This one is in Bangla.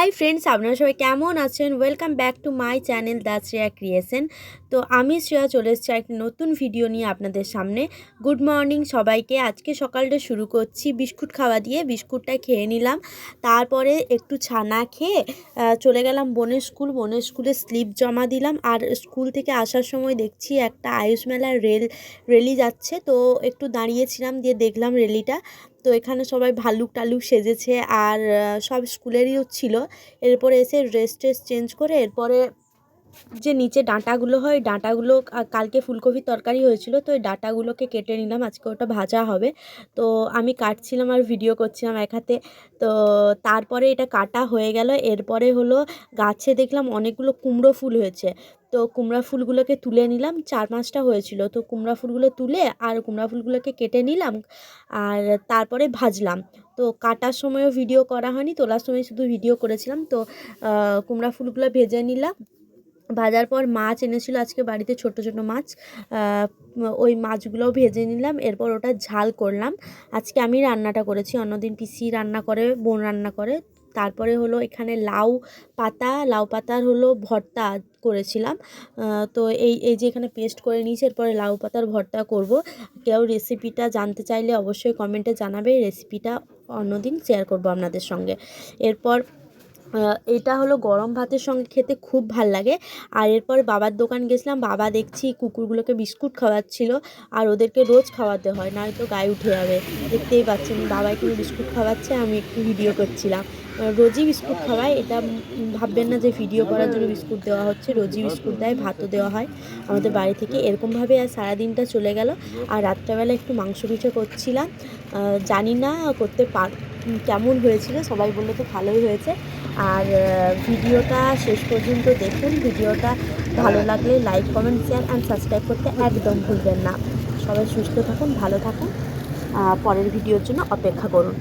হাই ফ্রেন্ডস, আপনারা সবাই কেমন আছেন? Welcome back to my channel the Shreya creation তো আমি শ্রেয়া, চলে এসেছি একটি নতুন ভিডিও নিয়ে আপনাদের সামনে। গুড মর্নিং সবাইকে। আজকে সকালটা শুরু করছি বিস্কুট খাওয়া দিয়ে। বিস্কুটটা খেয়ে নিলাম। তারপরে একটু ছানা খেয়ে চলে গেলাম বোনের স্কুল। বোনের স্কুলে স্লিপ জমা দিলাম। আর স্কুল থেকে আসার সময় দেখছি একটা আয়ুষ মেলার রেল রেলি যাচ্ছে। তো একটু দাঁড়িয়েছিলাম দিয়ে দেখলাম রেলিটা তো এখানে সবাই ভালুক টালুক সেজেছে আর সব স্কুলেরই ছিল। এরপরে এসে ড্রেস ট্রেস চেঞ্জ করে এরপরে যে নিচে ডাঁটাগুলো হয় ডাঁটাগুলো কালকে ফুলকপির তরকারি হয়েছিল, তো ওই ডাঁটাগুলোকে কেটে নিলাম। আজকে ওটা ভাজা হবে। তো আমি কাটছিলাম আর ভিডিও করছিলাম এক হাতে। তো তারপরে এটা কাটা হয়ে গেল। এরপরে হলো গাছে দেখলাম অনেকগুলো কুমড়ো ফুল হয়েছে। তো কুমড়া ফুলগুলোকে তুলে নিলাম। চার পাঁচটা হয়েছিল। তো কুমড়া ফুলগুলো তুলে আর কুমড়া ফুলগুলোকে কেটে নিলাম আর তারপরে ভাজলাম। তো কাটার সময়ও ভিডিও করা হয়নি, তোলার সময় শুধু ভিডিও করেছিলাম। তো কুমড়া ফুলগুলো ভেজে নিলাম। ভাজার পর মাছ এনেছিল আজকে বাড়িতে ছোট ছোট মাছ। ওই মাছগুলোও ভেজে নিলাম, এরপর ওটা ঝাল করলাম। আজকে আমি রান্নাটা করেছি, অন্যদিন পিসি রান্না করে, বোন রান্না করে। তারপরে হলো এখানে লাউ পাতা, লাউ পাতার হলো ভর্তা করেছিলাম। তো এই এই যে এখানে পেস্ট করে নিয়েছি, এরপরে লাউ পাতার ভর্তা করব। কেউ রেসিপিটা জানতে চাইলে অবশ্যই কমেন্টে জানাবে রেসিপিটা অন্যদিন শেয়ার করব আপনাদের সঙ্গে। এরপর এটা হলো গরম ভাতের সঙ্গে খেতে খুব ভালো লাগে। আর এরপর বাবার দোকান গেছিলাম, বাবা দেখছি কুকুরগুলোকে বিস্কুট খাওয়াচ্ছিল আর ওদেরকে রোজ খাওয়াতে হয়, নয়তো গায়ে উঠে যাবে। দেখতেই পাচ্ছেন, বাবা এখানে বিস্কুট খাওয়াচ্ছে, আমি একটু ভিডিও করছিলাম। রোজই বিস্কুট খাওয়ায়, এটা ভাববেন না যে ভিডিও করার জন্য বিস্কুট দেওয়া হচ্ছে, রোজই বিস্কুট দেয়, ভাতও দেওয়া হয় আমাদের বাড়ি থেকে। এরকমভাবে আর সারাদিনটা চলে গেল। আর রাত্রেবেলা একটু মাংস পিঠে করছিলাম জানি না করতে পার কেমন হয়েছিল সবাই বলল তো ভালোই হয়েছে। আর ভিডিওটা শেষ পর্যন্ত দেখুন। ভিডিওটা ভালো লাগলে like comment share and subscribe করতে একদম ভুলবেন না। সবাই সুস্থ থাকুন ভালো থাকুন। পরের ভিডিওর জন্য অপেক্ষা করুন।